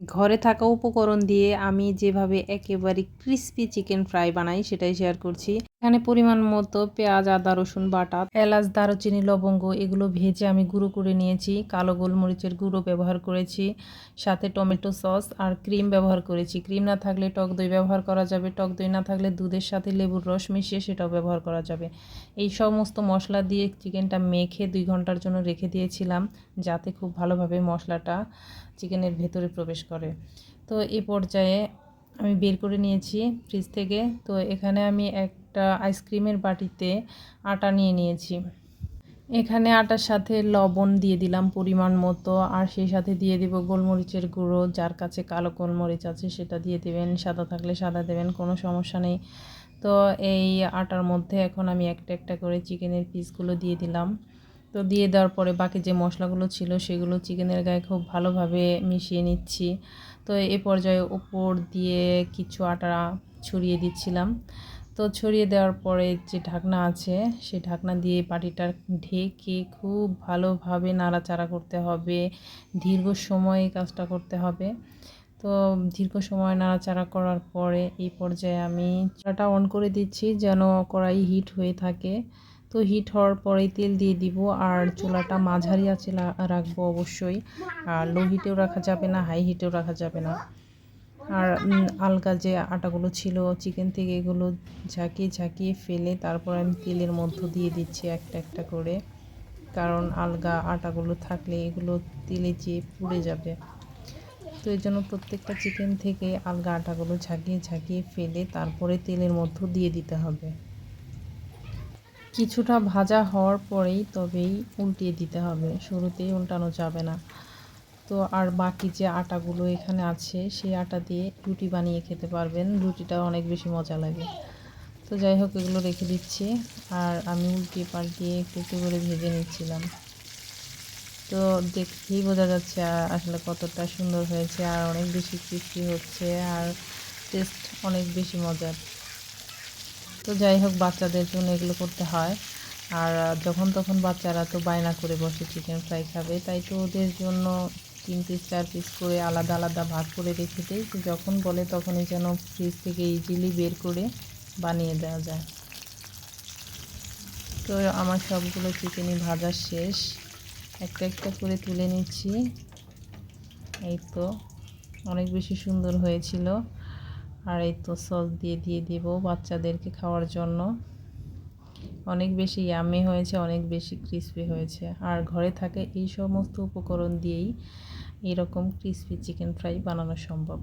ঘরে থাকা উপকরণ দিয়ে আমি যেভাবে একেবারে ক্রিস্পি চিকেন ফ্রাই বানাই সেটাই শেয়ার করছি। এখানে পরিমাণ মতো পেঁয়াজ, আদা, রসুন, বাটা, এলাচ, দারুচিনি, লবঙ্গ এগুলো ভেজে আমি গুঁড়ো করে নিয়েছি। কালো গোলমরিচের গুঁড়ো ব্যবহার করেছি, সাথে টমেটো সস আর ক্রিম ব্যবহার করেছি। ক্রিম না থাকলে টক দই ব্যবহার করা যাবে, টক দই না থাকলে দুধের সাথে লেবুর রস মিশিয়ে সেটাও ব্যবহার করা যাবে। এই সমস্ত মশলা দিয়ে চিকেনটা মেখে দুই ঘণ্টার জন্য রেখে দিয়েছিলাম, যাতে খুব ভালোভাবে মশলাটা চিকেনের ভেতরে প্রবেশ করে। তো এই পর্যায়ে আমি বের করে নিয়েছি ফ্রিজ থেকে। তো এখানে আমি একটা আইসক্রিমের বাটিতে আটা নিয়ে নিয়েছি। এখানে আটার সাথে লবণ দিয়ে দিলাম পরিমাণ মতো, আর সেই সাথে দিয়ে দিব গোলমরিচের গুঁড়ো, যার কাছে কালো গোলমরিচ আছে সেটা দিয়ে দেবেন, সাদা থাকলে সাদা দেবেন, কোনো সমস্যা নেই। তো এই আটার মধ্যে এখন আমি একটা একটা করে চিকেনের পিসগুলো দিয়ে দিলাম। তো দিয়ে দেওয়ার পরে বাকি যে মশলাগুলো ছিল সেগুলো চিকেনের গায়ে খুব ভালোভাবে মিশিয়ে নিচ্ছি। তো এ পর্যায়ে উপর দিয়ে কিছু আটা ছড়িয়ে দিচ্ছিলাম। তো ছড়িয়ে দেওয়ার পরে যে ঢাকনা আছে, সেই ঢাকনা দিয়ে পাটিটা ঢেকে খুব ভালোভাবে নাড়াচাড়া করতে হবে। দীর্ঘ সময় কাজটা করতে হবে। তো দীর্ঘ সময় নাড়াচাড়া করার পরে এই পর্যায়ে আমি চাটা অন করে দিচ্ছি যেন কড়াই হিট হয়ে থাকে। তো হিট হওয়ার পরেই তেল দিয়ে দিব আর চুলাটা মাঝারি আছে রাখব অবশ্যই। আর লো হিটেও রাখা যাবে না, হাই হিটেও রাখা যাবে না। আর আলগা যে আটাগুলো ছিল চিকেন থেকে এগুলো ঝাঁকিয়ে ঝাঁকিয়ে ফেলে তারপর আমি তেলের মধ্য দিয়ে দিচ্ছি একটা একটা করে। কারণ আলগা আটাগুলো থাকলে এগুলো তেলে যেয়ে পুড়ে যাবে। তো এই জন্য প্রত্যেকটা চিকেন থেকে আলগা আটাগুলো ঝাঁকিয়ে ঝাঁকিয়ে ফেলে তারপরে তেলের মধ্য দিয়ে দিতে হবে। কিছুটা ভাজা হওয়ার পরেই তবেই উল্টিয়ে দিতে হবে। শুরুতেই উল্টানো যাবে না। তো আর বাকি যে আটাগুলো এখানে আছে, সেই আটা দিয়ে রুটি বানিয়ে খেতে পারবেন। রুটিটা অনেক বেশি মজা লাগে। তো যাই হোক, এগুলো রেখে দিচ্ছি। আর আমি উল্টিয়ে পাল্টিয়ে একটু একটু করে ভেজে নিচ্ছিলাম। তো দেখতেই বোঝা যাচ্ছে আসলে কতটা সুন্দর হয়েছে আর অনেক বেশি ক্রিস্পি হচ্ছে আর টেস্ট অনেক বেশি মজার। তো যাই হোক, বাচ্চাদের জন্য এগুলো করতে হয়। আর যখন তখন বাচ্চারা তো বায়না করে বসে চিকেন ফ্রাই খাবে, তাই তো ওদের জন্য তিন পিস চার পিস করে আলাদা আলাদা ভাগ করে রেখে দিই। যখন বলে তখনই যেন ফ্রিজ থেকে ইজিলি বের করে বানিয়ে দেওয়া যায়। তো আমার সবগুলো চিকেনই ভাজা শেষ। একটা একটা করে তুলে নিচ্ছি। এই তো অনেক বেশি সুন্দর হয়েছিল। আর এই তো সস দিয়ে দিয়ে দিব বাচ্চাদেরকে খাওয়ার জন্য। অনেক বেশি ইয়ামি হয়েছে, অনেক বেশি ক্রিসপি হয়েছে। আর ঘরে থাকে এই সমস্ত উপকরণ দিয়েই এরকম ক্রিসপি চিকেন ফ্রাই বানানো সম্ভব।